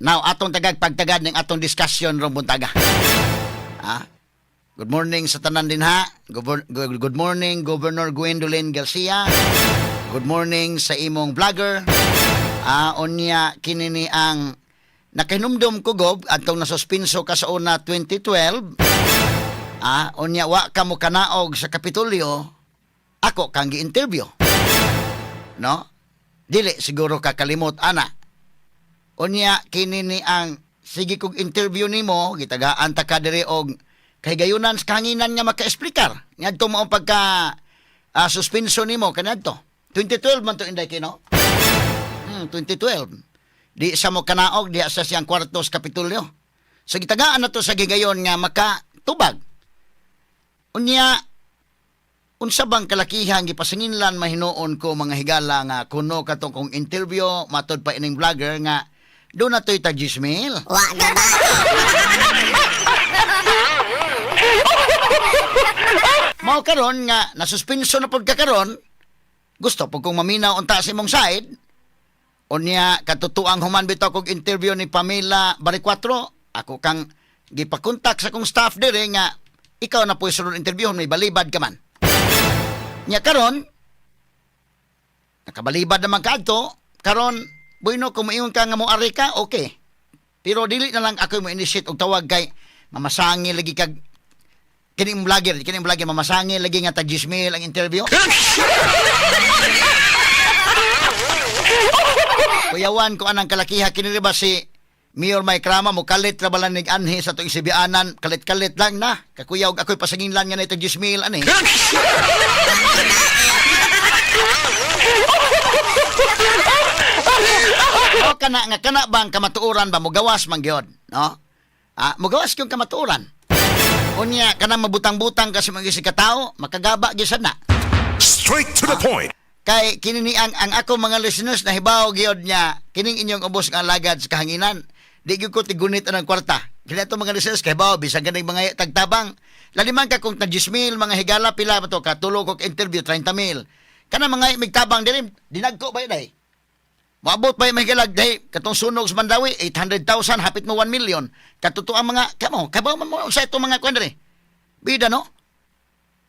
Now, atong tagag pagtagad ng atong discussion ron buntaga. Ah, Good morning sa tanan din ha. Good morning, Governor Gwendolyn Garcia. Good morning sa imong vlogger. Ah, unya kinini ang nakahinumdum ko gob atong nasuspinso ka sa una 2012. Ah, unya wa ka mo kanaog sa Kapitolyo. Ako kang gi-interview. No? Dili siguro ka kalimot ana. Unya kinini ang sige kog interview nimo gitagaan ta ka diri og kay gayunan sa kanginan nga maka-explicar. Ngadto mo ang pagka ah, suspenso nimo kanadto. 2012 man to inday kino. Hmm, 2012. Di sa mo kanaog di sa siyang kwarto sa Kapitolyo. So gitagaan na to sa gigayon nga makatubag. Unya unsa bang kalakihan gipasinginlan mahinuon ko mga higala nga kuno katong kong interview matod pa ining vlogger nga do na to'y tag Gismil. Wa na ba? Mao karon nga nasuspenso na pud ka karon. Gusto pud kong maminaw unta sa imong side. Unya katutuang human bitaw kog interview ni Pamela Baricuatro. Ako kang gipakontak sa kong staff dire nga ikaw na puy sunod interview may balibad ka man. Nya karon nakabalibad naman ka adto karon bueno kung moingon ka nga mo ari ka okay. Pero dili na lang ako mo initiate og tawag kay mamasangi lagi kag kining vlogger, kining vlogger mamasangi lagi nga tag 10,000 ang interview. Kuyawan ko anang kalakiha kini ba si Mayor May Krama mo kalit ra bala nig anhi sa tuig sibianan kalit-kalit lang na kakuyaw ako'y pasanginlan nga na ito 10,000 ani. o kana nga kana bang kamatuoran ba mo gawas man gyud, no? Ah, mo gawas kyong kamatuoran. Unya kana mabutang-butang kasi mga si katao, makagaba gyud na. Straight to the point. Kay kinini ang, ang ako mga listeners na hibaw gyud niya kining inyong ubos nga lagad sa kahanginan. Di gyud ko tigunit ang kwarta. Kaya to mga listeners kay hibaw bisan ganing mga tagtabang. Laliman ka kung tag 10,000 mga higala pila ba to ka tulo ko interview 30,000. Kana mga migtabang diri dinagko ba day? Maabot pa yung mahigalag dahi katong sunog sa Mandawi 800,000 hapit mo 1 million. Katuto mga kamo kabaw man mo sa itong mga kwendre. Bida no?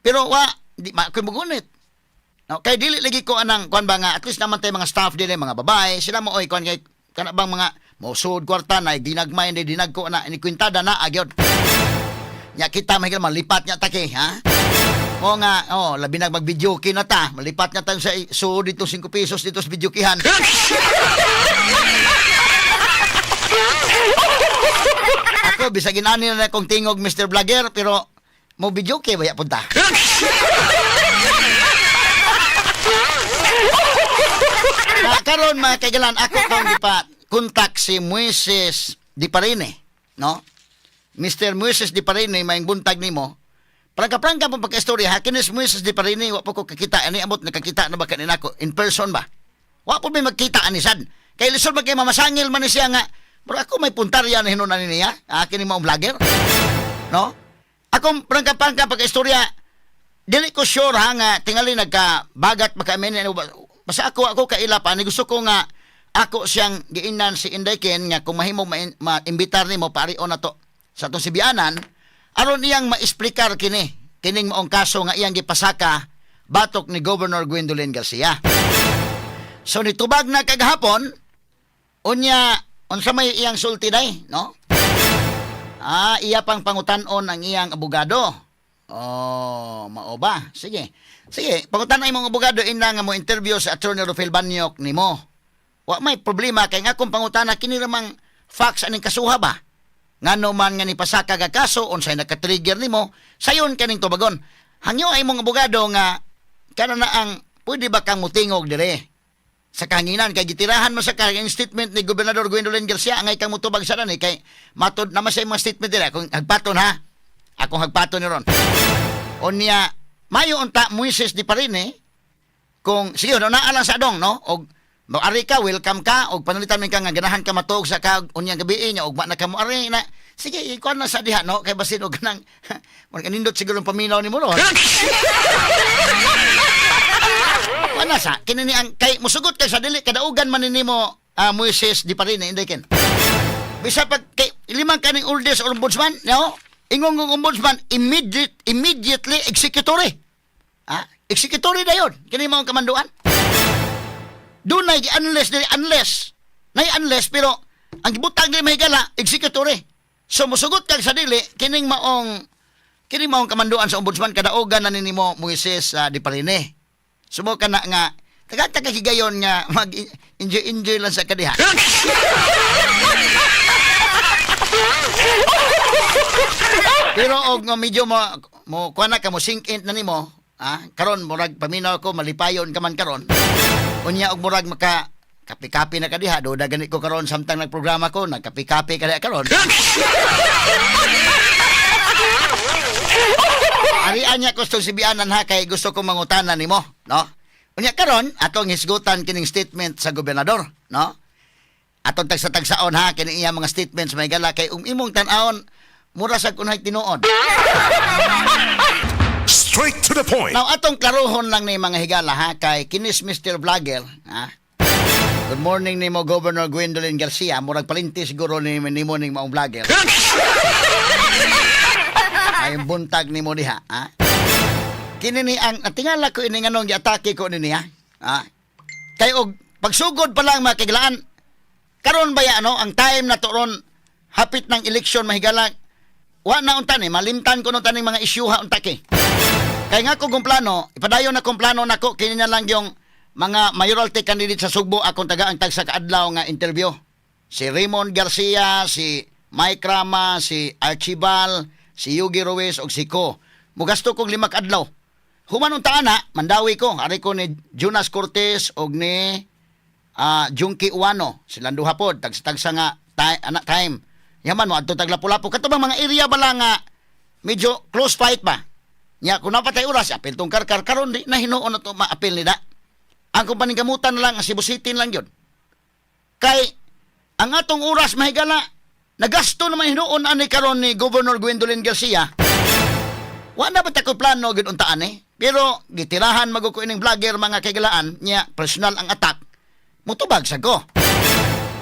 Pero wa di ma ko mugunit. No, kay dili lagi ko anang kuan ba nga at least naman tay mga staff dili mga babae sila mo oy kuan kay kana bang mga mosud kwarta na dinagmay ni dinagko na ni kwintada na agyod. Nya kita mahigala malipat nya take ha. O nga, oh, labi na mag-video na ta. Malipat nga tayo sa so dito 5 pesos dito sa video kihan. Ako, bisag inani na akong tingog Mr. Vlogger, pero mo kay baya punta. Na karon mga kaigalan ako kong gipa kontak si Moises Di no? Mr. Moises Di Parine may buntag nimo. Prangka-prangka po pagka-istorya, ha, kinis Moises Di Parine, wa po ko kakita, ani amot nakakita na ba kanina ko, in person ba? Wa po may magkita anisan. Kay lisod kay mamasangil man siya nga, pero ako may puntarya na hinunan niya, akin ni vlogger. No? Ako, prangka-prangka pagka-istorya, dili ko sure ha nga tingali nagka-bagat makamin ano ba basta ako ako kaila pa ni gusto ko nga ako siyang giinan si Inday nga kung mahimo ma- ma-imbitar nimo parion na to sa atong sibianan aron iyang ma-explicar kini kining maong kaso nga iyang gipasaka batok ni Governor Gwendolyn Garcia. So nitubag na kagahapon unya unsa may iyang sulti day, no? Ah, iya pang pangutanon ang iyang abogado. Oh, mao ba? Sige. Sige, pangutan imong abogado ina nga mo interview sa Attorney Rafael Banyok nimo. Wa may problema kay nga kung pangutana kini ramang facts aning kasuha ba? Ngano man nga ni pasaka ka kaso unsay naka-trigger nimo, sayon kaning tubagon. Hangyo ay imong abogado nga kana na ang pwede ba kang mutingog dire? sa kanginan kay gitirahan mo sa kang statement ni Gobernador Gwendolyn Garcia angay kang mutubag sa ni kay matod naman sa imong statement dira kung hagpaton ha? Akong hagpaton ni ron. Unya mayo unta Moises di pa rin eh. Kung sige no naalang sa dong no? Og Moari ka, welcome ka, og panalitan min ka nga ganahan ka matog sa ka unyang gabi nya og na ka mo ari na sige ikuan na sa diha no kay basin og kanang man kanindot siguro ang paminaw ni mo ron Wala sa kinini ang kay musugot kay sa dili kadaugan man nimo ah, Moises di pa rin inday ken. Bisa pag kay limang kaning oldest ombudsman, no? Ingong ng ombudsman immediate immediately executory. Ha? Executory na yun. Kini mo ang kamanduan. Doon na unless dili unless. Nay unless pero ang gibutang ni mahigala executory. So musugot kag sa dili kining maong kining maong kamanduan sa ombudsman kadaogan na nimo Moises uh, di Parine. Sumo ka na nga taga-taga higayon nga mag enjoy enjoy lang sa kadiha. Pero og nga medyo mo mo kuha na ka mo sink in na nimo, ah, karon murag paminaw ko malipayon ka man karon. Unya og murag maka kapi-kapi na kadiha do gani ko karon samtang nagprograma ko nagkapi-kapi kadiha karon. Ari anya ko si bianan ha kay gusto kong mangutanan nimo, no? Unya karon atong hisgutan kining statement sa gobernador, no? Atong tagsa-tagsaon ha kini iya mga statements may gala kay um imong tan-aon mura sa kunay tinuod. Straight to the point. Now atong klarohon lang ni mga higala ha kay kinis Mr. Vlogger, ha? Good morning nimo Governor Gwendolyn Garcia, murag palinti siguro ni nimo ning maong vlogger. Ay buntag nimo diha, ha? Kini ni ang tingala ko ini nganong giatake ko nini ha. Ha? Kay og pagsugod pa lang makiglaan karon ba ya ano ang time na turon hapit ng eleksyon mahigala wa na unta ni malimtan ko nung taning mga isyuha unta kay. Kaya nga kung plano, ipadayon na kung plano nako kini na lang yung mga mayoralty candidate sa Sugbo akong taga ang tag sa kaadlaw nga interview. Si Raymond Garcia, si Mike Rama, si Archibald, si Yugi Ruiz ug si Ko. Mugasto kong lima ka adlaw. Human unta ana, mandawi ko. Ari ko ni Jonas Cortez og ni ah Junki Uwano. Silang duha pod tagsa-tagsa nga ti- ana time. Yaman mo adto tag lapu-lapu katubang mga area bala nga medyo close fight ba. Nya kung napatay oras apil tong karkar karon di na hinuon na to maapil ni da. Ang kumpaning gamutan lang ang Cebu City lang yun. Kay ang atong oras mahigala nagasto naman hinuon ani karon ni Governor Gwendolyn Garcia. Wa na ba ko plano gid untaan eh. Pero gitirahan maguko ining vlogger mga kagalaan nya personal ang attack. Mutubag sa ko.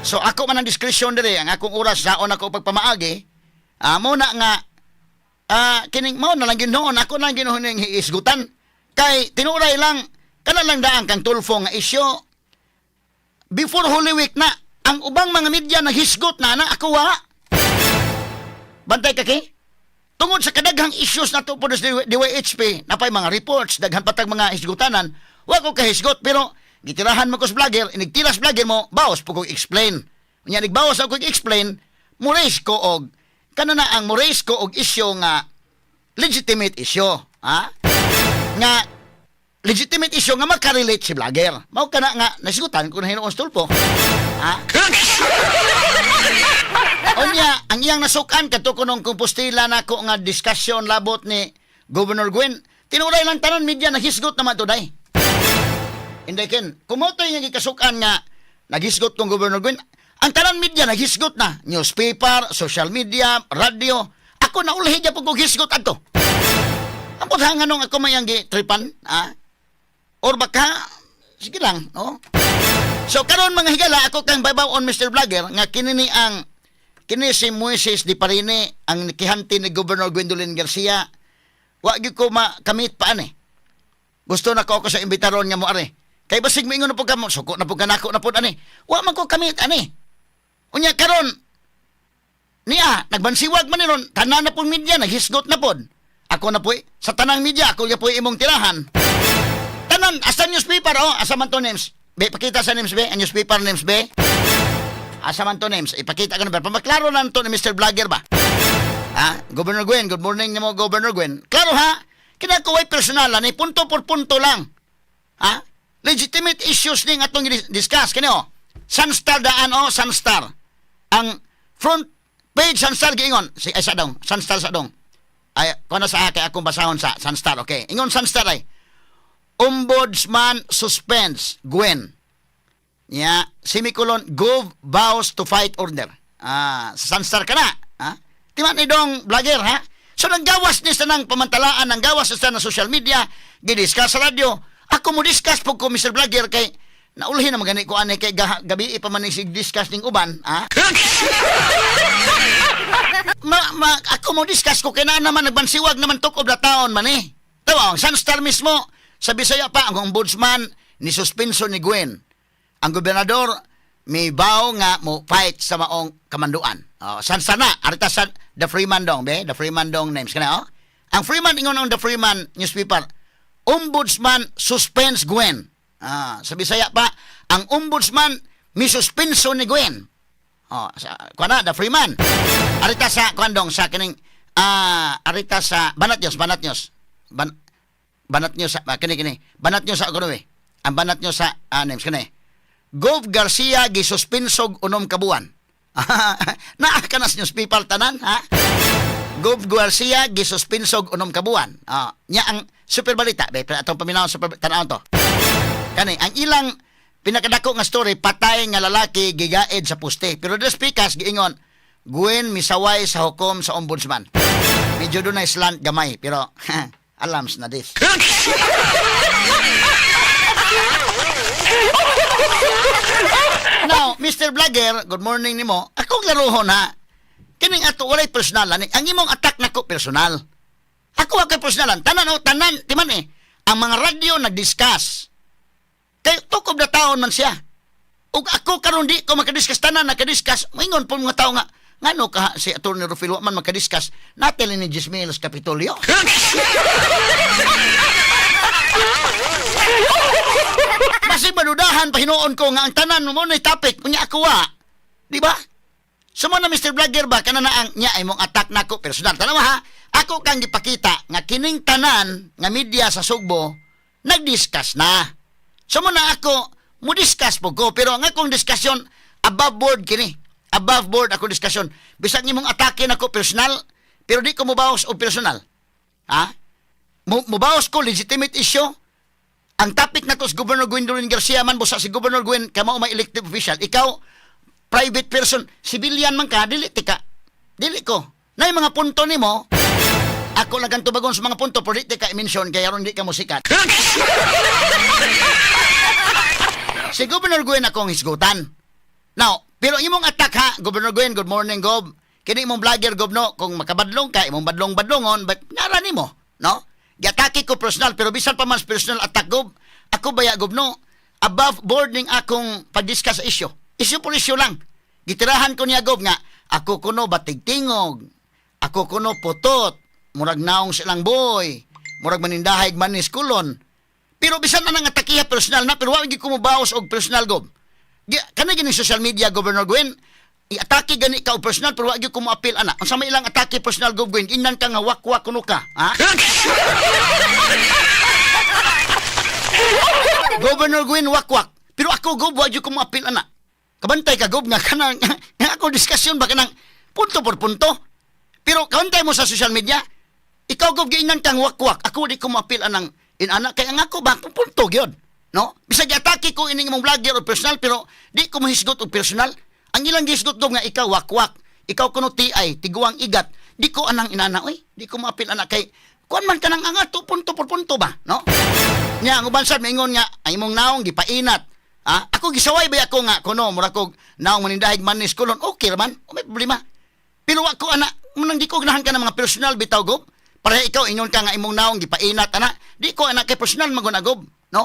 So ako man ang diskresyon diri ang akong oras saon ako pagpamaagi. Amo na nga ah kining mao na lang ginoon ako na lang ginoon ning hiisgutan. Kay tinuray lang kana lang daan kang tulfo nga isyo. Before Holy Week na ang ubang mga media naghisgot na na ako wa. Bantay ka kay tungod sa kadaghang issues na tupod sa DYHP napay mga reports daghan patag mga hisgutanan wa ko kahisgot pero gitirahan mo ko sa vlogger inigtiras vlogger mo bawas po ko explain. Unya nigbawas ako explain murace ko og kana na ang murace ko og issue nga legitimate issue ha nga legitimate issue nga makarelate si vlogger mao kana nga nasigutan ko na hinuon sa tulpo ha Onya, ang iyang nasukan kadto kunong kumpostila nako nga diskusyon labot ni Governor Gwen. Tinuray lang tanan media nahisgot naman to day. Hindi ken, kumoto yung gikasukan nga naghisgot kong Governor Gwen. Ang tanan media naghisgot na, newspaper, social media, radio. Ako na ulhi po kong hisgot ato. Ang nga nung ako mayang gitripan, ha? Or baka, sige lang, no? So karon mga higala ako kang babaw on Mr. Vlogger nga kinini ang kini si Moises Di Parine ang nikihanti ni Governor Gwendolyn Garcia. Wa gyud ko makamit pa ani. Gusto na ko ako sa imbitaron nga mo are. Kay basig moingon na po kamo, suko na po kanako na po ani. Wa man ko kamit ani. Unya karon niya nagbansiwag man ni ron tanan na po media naghisgot na pod. Ako na po sa tanang media ako ya po imong tirahan. Tanan asa newspaper oh asa man to names. Be pakita sa names be, ang newspaper names be. Asa man to names, ipakita ko na ba. Pamaklaro lang to ni Mr. Vlogger ba? Ha? Governor Gwen, good morning ni mo Governor Gwen. Klaro ha? Kinakuway personal ni punto por punto lang. Ha? Legitimate issues ning atong discuss kini oh. Sunstar daan oh, Sunstar. Ang front page Sunstar giingon si ay sa dong, Sunstar sa dong. Ay kuno sa kay akong basahon sa Sunstar, okay. Ingon Sunstar ay Ombudsman suspends Gwen. Ya, semicolon, Gov vows to fight order. Ah, sa Sunstar ka na. Ha? Timan ni dong vlogger, ha? So, nanggawas ni sa nang pamantalaan, nanggawas sa na social media, gidiscuss sa radyo. Ako mo discuss po ko, Mr. Vlogger, kay naulahin na magani ko anay kay gabi pa man sig discuss ning uban, ha? ma, ako mo discuss ko kaya naman nagbansiwag naman tok of the town man eh. Ang Sunstar mismo, sa Bisaya pa, ang ombudsman ni suspenso ni Gwen. Ang gobernador, may bao nga mo fight sa maong kamanduan. Oh, san sana, arita sa The Freeman dong, be? The Freeman dong names kana, oh. Ang Freeman ingon ang The Freeman newspaper, Ombudsman suspends Gwen. Ah, sa Bisaya pa, ang ombudsman mi suspenso ni Gwen. Oh, sa kuana the Freeman. Arita sa kuandong sa kining ah arita sa Banat News, Banat News. Ban, banat News sa ah, kini kini. Banat News sa kuno Ang banat News sa ah, names kini. Gov Garcia gisuspensog unom kabuan. Naa ka na sa newspaper tanan ha? Gov Garcia gisuspensog unom kabuan. Ah, nya ang super balita be atong paminaw super tanaw to. Kani ang ilang pinakadako nga story patay nga lalaki gigaed sa puste. Pero the speakers giingon Gwen misaway sa hukom sa ombudsman. Medyo doon na slant gamay pero alams na this. Now, Mr. Vlogger, good morning nimo. Ako laruho na. Kining ato walay personal ani. Ang imong attack nako personal. Ako wa kay personalan. Tanan o tanan, di man eh. Ang mga radyo nag-discuss. Kay of the town man siya. Ug ako karon di ko makadiscuss tanan nakadiscuss. Moingon po mga tao nga ngano ka si Attorney Rufilo man makadiscuss natin ni Gismelos Kapitolyo. Kasi madudahan pahinuon ko nga ang tanan mo na topic unya ako wa. Di ba? Sumo na Mr. Vlogger ba kana na ang nya imong attack nako personal. Tanawa ha. Ako kang gipakita nga kining tanan nga media sa Sugbo nag-discuss na. Sumo na ako mo discuss po ko pero ang akong discussion above board kini. Above board ako discussion. Bisag imong atake nako personal pero di ko mobawas o personal. Ha? Mo mobawas ko legitimate issue ang topic na to si Governor Gwendolyn Garcia man busa si Governor Gwen kamo may elected official ikaw private person civilian man ka dili tika dili ko nay mga punto nimo ako lang ganto bagon sa mga punto pero di ka i-mention kaya ron di ka musikat si Governor Gwen akong hisgutan now pero imong attack ha Governor Gwen good morning Gob kini imong vlogger Gob no kung makabadlong ka imong badlong badlongon but nara nimo no Giatake ko personal pero bisan pa man sa personal attack gob. Ako baya gob no. Above board ning akong pag-discuss sa issue. Issue por issue lang. Gitirahan ko niya gob nga ako kuno batig tingog. Ako kuno putot. Murag naong silang boy. Murag manindahay manis kulon. Pero bisan na nang atakiha personal na pero wa gyud ko mobawas og personal gob. Kana gini social media Governor Gwen i-atake gani ka og personal pero wa gyud ko appeal ana. Unsa may ilang atake personal gob Gwen inan ka nga wakwak kuno ka. Ha? Governor Gwen wakwak. Pero ako gob wa gyud ko mo appeal ana. Kabantay ka gob nga kanang nga ako diskusyon ba kanang punto por punto. Pero kabantay mo sa social media, ikaw gob giinan kang wakwak. Ako di ko mo appeal anang inana kay ang ako ba punto gyud. No? Bisag atake ko ining imong vlogger o personal pero di ko mahisgot og personal. Ang ilang gisgot do nga ikaw wakwak. Ikaw kuno TI, tiguang igat. Di ko anang inana oy. Di ko maapil anak kay kuan man kanang angato punto por punto ba, no? Nya ang uban sad maingon nga ay imong naong gipainat. Ha? Ako gisaway ba ako nga kuno mura kog naong manindahig manis kulon. Okay man, o may problema. Pero ako ana, munang di ko ganahan ka ng mga personal bitaw gob. Para ikaw ingon ka nga imong naong gipainat ana. Di ko ana kay personal magunagob, no?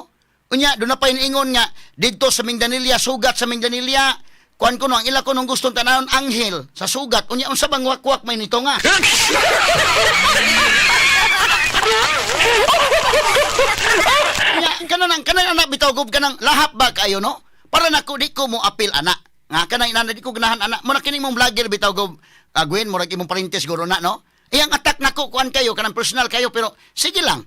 Unya, doon na pa ingon nga, dito sa Mindanilla, sugat sa Mindanilla, kuan ko no, ang ila ko nung gustong tanahon, anghel, sa sugat. Unya, unsa bang wakwak may nito nga? Unya, kanan ang kanan anak bitaw gob kanang lahap ba kayo no? Para nako di ko mo apil anak. Nga kanang inana di ko ganahan anak. Mo na kini mong vlogger bitaw gob. Agwin mo ra imong parintes guro na no? Iyang attack nako kuan kayo kanang personal kayo pero sige lang.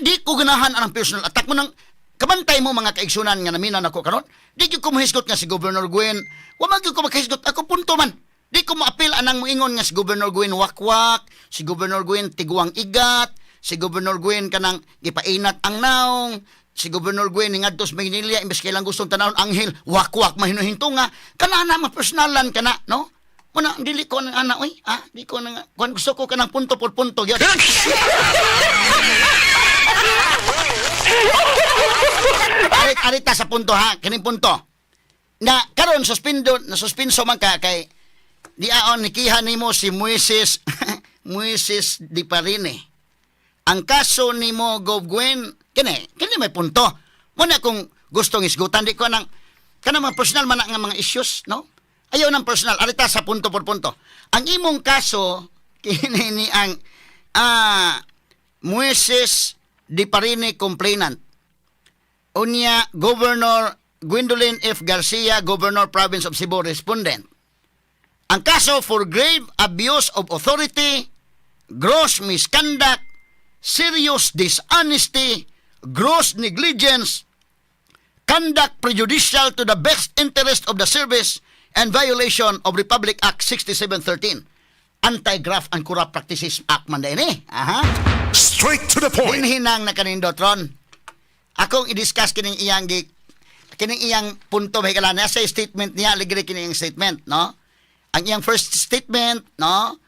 Di, ko ganahan anang personal attack mo nang kabantay mo mga kaigsunan nga namina nako karon. Di ko mohisgot nga si Governor Gwen. Wa man ko makahisgot ako punto man. Di ko maapil anang moingon nga si Governor Gwen wakwak, si Governor Gwen tiguang igat, si Governor Gwen kanang gipainat ang naong, si Governor Gwen ngadto sa Maynila imbes kailang gustong tanawon anghel wakwak mahinuhinto nga kana na mapersonalan kana no Muna, dili ko nang ana, oy, ah, di ko nang, kung gusto ko ka ng punto por punto, yun. arit, arita sa punto ha, kining punto. Na, karon suspindo, na suspenso man ka kay, di aon nikiha nimo si Moises Moises Di Parine. Ang kaso nimo Gov Gwen, kini, kini may punto. Muna kung gustong isgutan di ko nang kana mga personal man nga mga issues, no? Ayaw ng personal, arita sa punto por punto. Ang imong kaso kini ni ang ah Moises Di Parine complainant. Unya Governor Gwendolyn F. Garcia, Governor Province of Cebu, respondent. Ang kaso for grave abuse of authority, gross misconduct, serious dishonesty, gross negligence, conduct prejudicial to the best interest of the service, and violation of Republic Act 6713. Anti-graft and Corrupt Practices Act man din eh. Aha. Straight to the point. Hinhinang na kanindot ron. Akong i-discuss kining iyang gi kining iyang punto may kala sa statement niya ligre kining iyang statement no ang iyang first statement no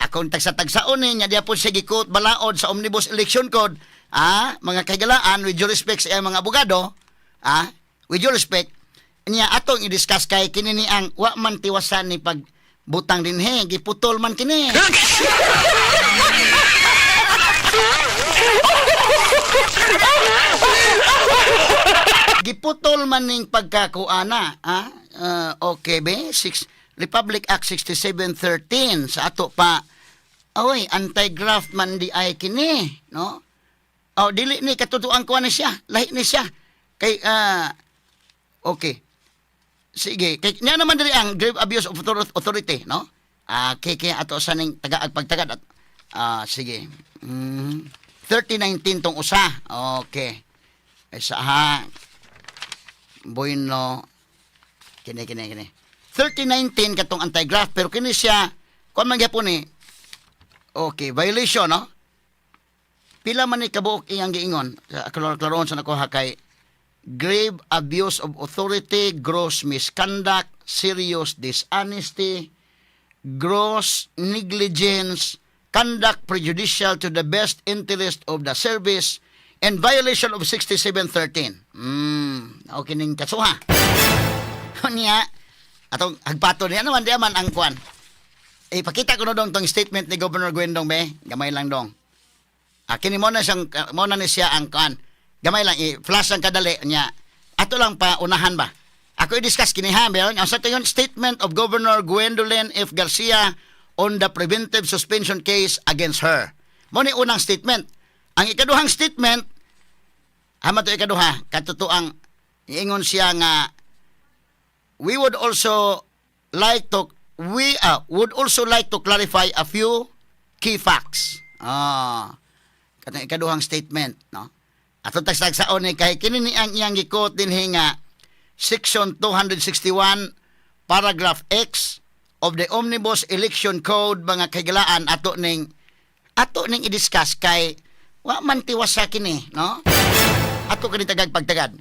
akong tagsa-tagsaon ni niya diya po siya gikot balaod sa omnibus election code ah mga kahigalaan with due respect sa iyang mga abogado ah with due respect niya atong i-discuss kay kini ni ang wa man tiwasan ni pag butang din he giputol man kini Giputol man ning pagkakuana, ha? Ah, okay be, Six, Republic Act 6713 sa ato pa. Oy, anti-graft man di ay kini, no? Oh, dili ni katutuan ko na siya. Lahi ni siya. Kay ah okay. Sige, kay niya naman diri ang grave abuse of author- authority, no? Ah, kay kay ato sa ning tagaag pagtagad at ah sige. Mm, 3019 tong usa. Okay. Isa ha. Bueno. Kini, kini, kini. 3019 katong anti-graft, pero kini siya, kung man gyapon ni, okay, violation, no? Pila man ni kabuok iyang giingon, sa klaron sa nakuha kay, grave abuse of authority, gross misconduct, serious dishonesty, gross negligence, conduct prejudicial to the best interest of the service, and violation of 6713. Hmm, okay ning kasuha. Niya, atong agpato niya naman di man ang kwan. Eh, pakita ko na dong tong statement ni Governor Gwendong be. Gamay lang dong. Ah, kini mo na siyang, mo na ni siya ang kwan. Gamay lang, i-flash lang kadali niya. Ato lang pa, unahan ba? Ako i-discuss kini ha, meron. Ang sa tingin, statement of Governor Gwendolyn F. Garcia on the preventive suspension case against her. Mo ni unang statement. Ang ikaduhang statement, hama to ikaduha, katutuang iingon siya nga we would also like to we uh, would also like to clarify a few key facts. Ah. Katong ikaduhang statement, no? Ato tagsagsaon ni kay kini ni ang iyang gikot dinhi nga section 261 paragraph X of the Omnibus Election Code mga kagilaan ato ning ato ning i-discuss kay wa man tiwas sa kini, no? Ato kini tagag pagtagad.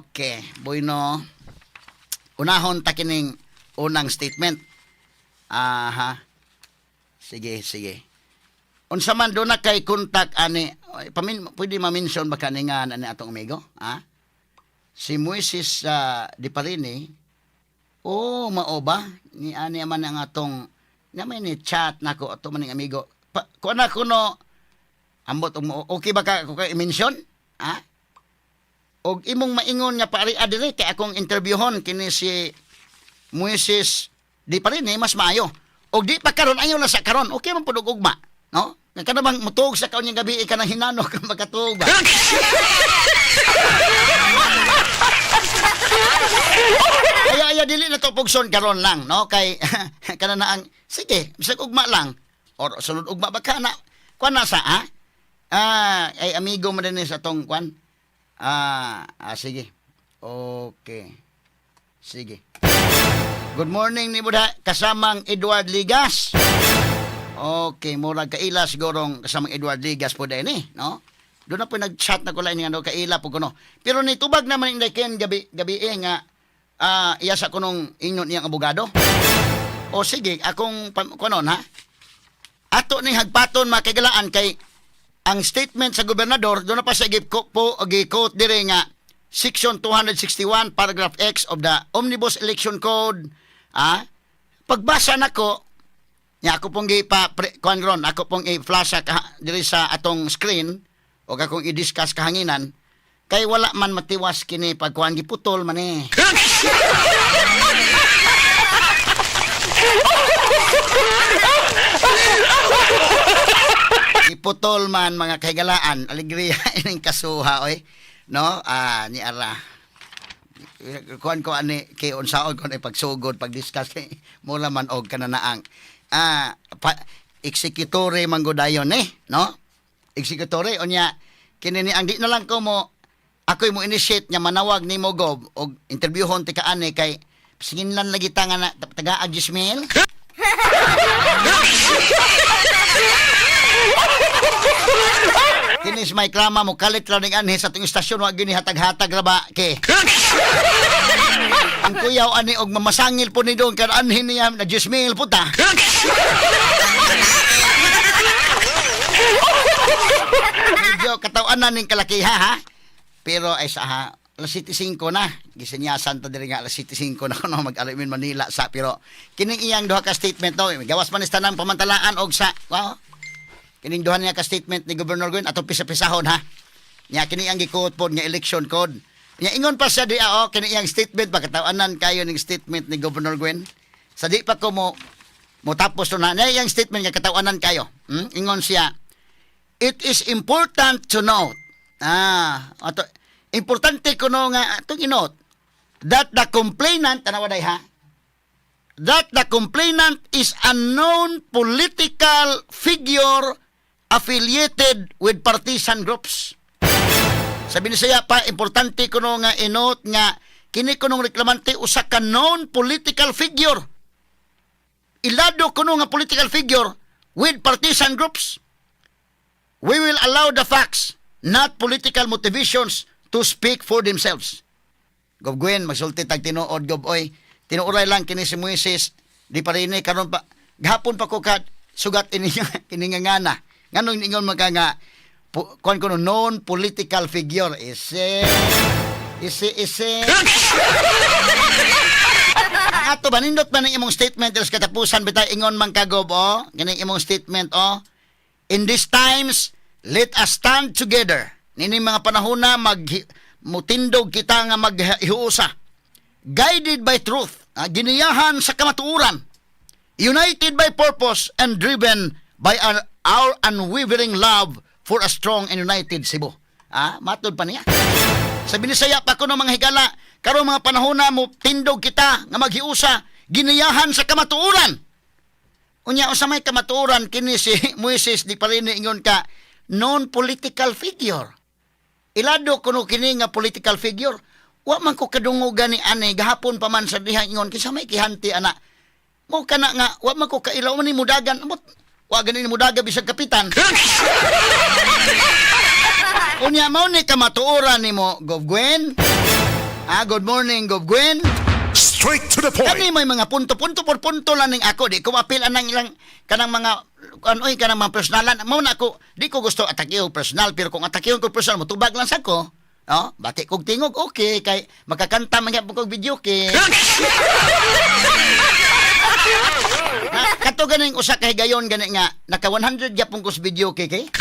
Okay, bueno unahon ta kining unang statement. Aha. Sige, sige. Unsa man do na kay kontak ani pamin pwede ma-mention ba kani nga ani atong amigo? Ha? Si Moises uh, Di Parini. Oh, mao ba? Ni ani man ang atong na may ni chat nako ato maning amigo. Pa, kuan na kuno ambot mo okay ba ka ko kay mention? Ha? og imong maingon nga paari adire kay akong interviewhon kini si Moises di pa rin eh, mas maayo. Og di pa karon ayaw na sa karon. Okay man pud og ugma, no? Nga ka namang mutuog sa kaunyang gabi ka nang hinano ka makatuog ba? Aya aya dili na to pugson karon lang, no? Kay kana na ang sige, bisag ugma lang. Or sunod ugma ba ka na? Kuan na sa ha? Ah, ay amigo mo din sa tong kwan. Ah, ah, sige. Okay. Sige. Good morning ni Buda, kasamang Edward Ligas. Okay, murag kaila sigurong kasamang Edward Ligas po din eh, no? Doon na po nag-chat na ko lang ano, kaila po kuno. Pero nitubag naman yung ken gabi, gabi eh nga, ah, iya sa kunong inyon niyang abogado. O sige, akong, kunon ha? Ato ni hagpaton makagalaan kay ang statement sa gobernador doon na pa sa gipko po gikot dire nga section 261 paragraph X of the Omnibus Election Code ah pagbasa nako nya ako pong gi pa pre, kuan ron ako pong i-flash ka diri sa atong screen o akong i-discuss kahanginan kay wala man matiwas kini pag kuan giputol man eh. Iputol man mga kahigalaan, alegria ining kasuha oy. No? Ah, ni ara. Kuan ko ani kay unsaon ko ni pagsugod pag discuss kay mura man og kananaang. Ah, pa, eksekutore man godayon eh, no? Eksekutore onya kini ni ang di na lang ko mo ako'y mo initiate nga manawag ni mo gob og interviewhon ti kaani kay singinlan lagi ta nga na taga Agismil. Kinis may klama mo kalit lang ning anhi sa ting istasyon wa gini hatag-hatag ra ba ke. Ang kuyaw ani og mamasangil po ni doon kan anhi niya na 10,000 puta. Medyo katawanan ning kalakiha ha. Pero ay sa ha, alas 5 na. Gisinyasan ta diri nga alas 5 na kuno mag-alimin Manila sa pero kining iyang duha ka statement no, gawas man ng pamantalaan og sa wow, kining duha niya ka statement ni Governor Gwen ato pisa-pisahon ha. Nya kini ang gikuot pod nga election code. Nya ingon pa siya di ah, oh, kini iyang statement pagkatawanan kayo ning statement ni Governor Gwen. Sa di pa ko mo mo tapos na na iyang statement nga katawanan kayo. Hmm? Ingon siya, it is important to note. Ah, ato importante ko no nga atong inote that the complainant tanawa day ha that the complainant is a known political figure affiliated with partisan groups. Sabi ni saya pa, importante ko nga inot nga kini ko nung reklamante usa ka known political figure. Ilado ko no nga political figure with partisan groups. We will allow the facts, not political motivations, to speak for themselves. Gob Gwen, magsulti tag tinuod gob oy. Tinuuray lang kini si Moises, di pa rin eh, karon pa gahapon pa ko kad sugat ini kini nga ngana. Nganong ingon maka nga pu- kuan ko no, non political figure ise ise ise ato ba nindot man ang imong statement sa katapusan bitay ingon man kagob o ganing imong statement o In these times let us stand together. Nini mga panahon na mag mutindog kita nga maghiusa. Guided by truth ah, giniyahan sa kamatuuran. United by purpose and driven by our, our unwavering love for a strong and united Cebu ah matod pa niya sa binisaya pa ko ng mga higala, karon mga panahon na mo tindog kita nga maghiusa, giniyahan sa kamatuoran. Unya usa may kamatuoran kini si Moises di pa rin ingon ka non-political figure. Ilado kuno kini nga political figure. Wa man ko kadungugan ni ane gahapon pa man sa diha ingon kinsa may kihanti ana. Mo kana nga wa man ko kailaw man ni mudagan. Amot wa ganin ni mudaga bisag kapitan. Unya mao ni kamatuoran nimo Gov Gwen. Ah, good morning Gov Gwen. Straight to the point. Kani may mga punto-punto por punto lang ning ako di ko mapil anang ilang kanang mga anoy kanang mga personalan mao na ako di ko gusto atakiyo personal pero kung atakiyo ko personal mo tubag lang sa ko no bati kog tingog okay kay makakanta man kog video kay kato ganing usa ka higayon gani nga naka 100 gyapon ko sa video kay kay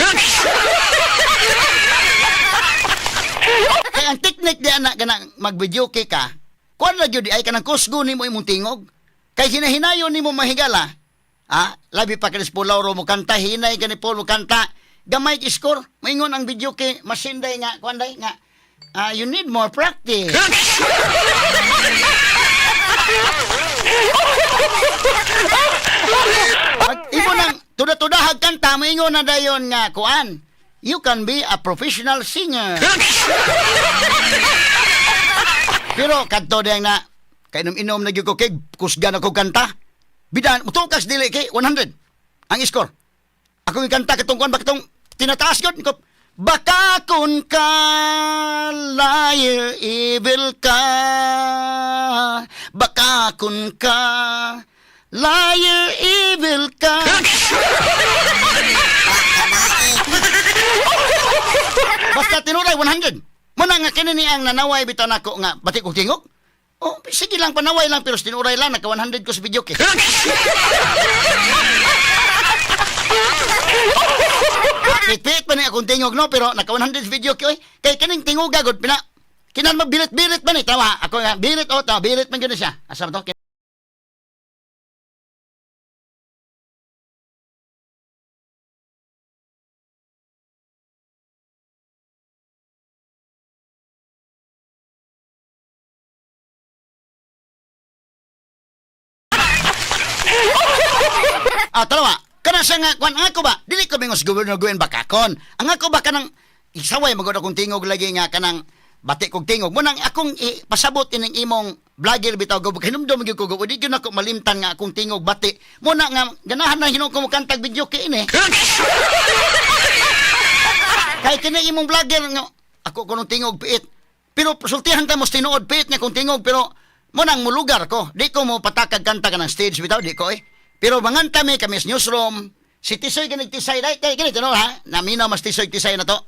Kaya ang technique di anak ka mag-video kay ka, kuan na di ay kanang kusgo nimo imong tingog. Kay hinahinayon nimo mahigala. Ha? Labi pa kanis pulaw ro mo kanta, hinay kani po mo kanta. Gamay score. Maingon ang video kay masinday nga kuan day nga. ah, you need more practice. Imo nang tuda-tudahag kanta, maingon na dayon nga kuan. You can be a professional singer. Pero kadto diyang na kay inom na gyud ko kay kusgan ako kanta. Bidan mutukas dili kay 100 ang score. Ako yung kanta katong kuan bakitong tinataas gyud ko. Baka kun ka liar evil ka Baka kun ka liar evil ka Basta tinuray 100. Muna nga kini ni ang nanaway bitaw nako nga bati ko tingog. Oh, sige lang, panaway lang, pero tinuray lang, naka 100 ko sa video kay. Pit-pit pa ni akong tingog, no? Pero naka 100 video kay, kay kaning tingog agad, pina, kinan magbirit-birit ba ni? Tawa, ako nga, birit o, tawa, birit man gano'n siya. Asa to? Ah, talawa. Kana sa nga kwan ang ako ba? Dili ko mingos gobernador Gwen Bakakon. Ang ako ba kanang isaway magod akong tingog lagi nga kanang bati kog tingog. Munang akong i, pasabot ining imong vlogger bitaw go hinumdum gyud ko go di gyud ako malimtan nga akong tingog bati. Muna nga ganahan na hinung ko kantag video kay ini. Kay kini imong vlogger nga ako kunong tingog piit. Pero sultihan ta mo tinuod piit nga kung tingog pero munang mulugar ko. Di ko mo patakag kanta ka ng stage bitaw di ko eh. Pero manganta mi kami sa newsroom. Si Tisoy ganit tisay dai kay ganito no ha. Naminaw mas Tisoy tisay na to.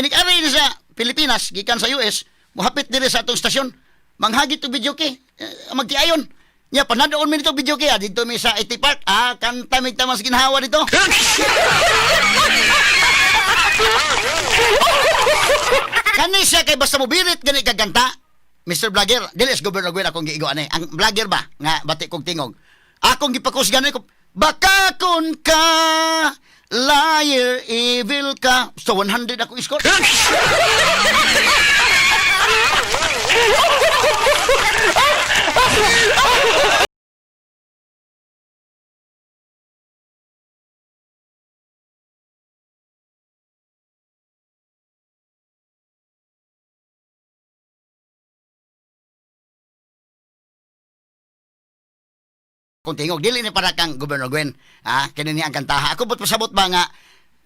Inig-aray na sa Pilipinas gikan sa US mohapit dire sa atong stasyon. Manghagit to video kay uh, magtiayon. Nya panadoon mi nito video kay ah, dito mi sa IT Park. Ah kanta mi tamas ginhawa dito. Kani siya kay basta mo birit gani kaganta. Mr. Vlogger, dilis Gwen akong giigo ani. Ang vlogger ba nga bati kog tingog. Akong gipakusgan ko baka kun ka liar evil ka. So 100 ako score. kung tingog dili ni para kang Governor Gwen. Ha? Kini ni ang kantaha. Ako but pasabot ba nga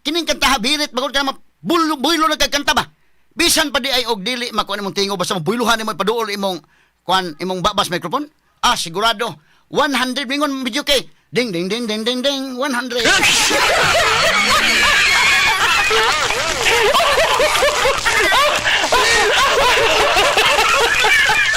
kining kantaha birit bagod ka na bulo bulo na kag kanta ba? Bisan pa di ay og dili makuha nimong tingog basta mabuyluhan nimo paduol imong kuan imong babas microphone. Ah sigurado. 100 mingon video kay ding ding ding ding ding ding 100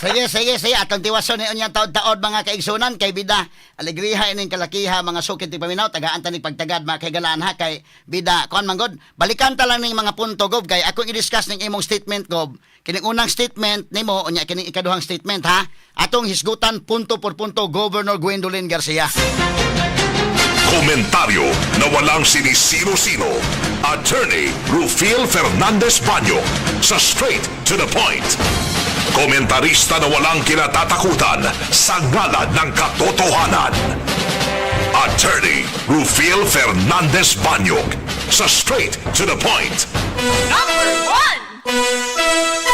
Sige, sige, sige. Atong tiwason ni unyang taod-taod mga kaigsunan kay bida. Alegriha ining kalakiha mga sukit ti paminaw tagaan ta ni pagtagad mga kaigalaan ha kay bida. Kuan man god. Balikan ta lang ning mga punto gob kay ako i-discuss ning imong statement gob. Kining unang statement nimo unya kining ikaduhang statement ha. Atong hisgutan punto por punto Governor Gwendolyn Garcia. Komentaryo na walang sinisino-sino. Attorney Rufil Fernandez Banyo sa Straight to the Point. Komentarista na walang kinatatakutan sa ngalan ng katotohanan. Attorney Rufil Fernandez Banyog sa Straight to the Point. Number 1!